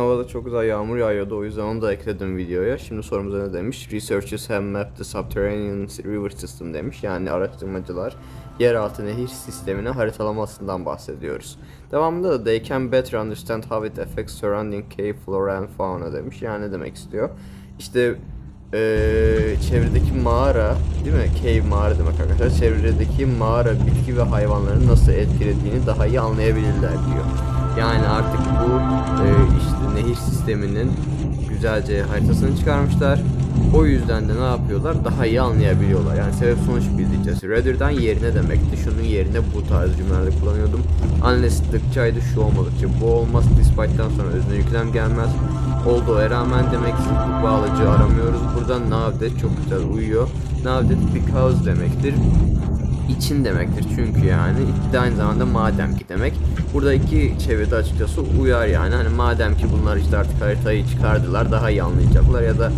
Havada çok güzel yağmur yağıyordu o yüzden onu da ekledim videoya. Şimdi sorumuza ne demiş? Researchers have mapped the subterranean river system demiş. Yani araştırmacılar yeraltı nehir sistemini haritalamasından bahsediyoruz. Devamında da they can better understand how it affects surrounding cave flora and fauna demiş. Yani ne demek istiyor? İşte eee, çevredeki mağara değil mi? Cave mağara demek arkadaşlar. Çevredeki mağara bitki ve hayvanları nasıl etkilediğini daha iyi anlayabilirler diyor. Yani artık bu e, nehir sisteminin güzelce haritasını çıkarmışlar. O yüzden de ne yapıyorlar? Daha iyi anlayabiliyorlar. Yani sebep sonuç bildireceğiz. Rather'dan yerine demekti. Şunun yerine bu tarz cümlelerde kullanıyordum. Unless dıkçaydı şu olmadıkça bu olmaz. Despite'dan sonra özne yüklem gelmez. Olduğu rağmen demek bu bağlacı aramıyoruz. Burada now çok güzel uyuyor. Now that because demektir için demektir çünkü yani de aynı zamanda madem ki demek. Burada iki çeviride açıkçası uyar yani hani madem ki bunlar işte artık haritayı çıkardılar daha iyi anlayacaklar ya da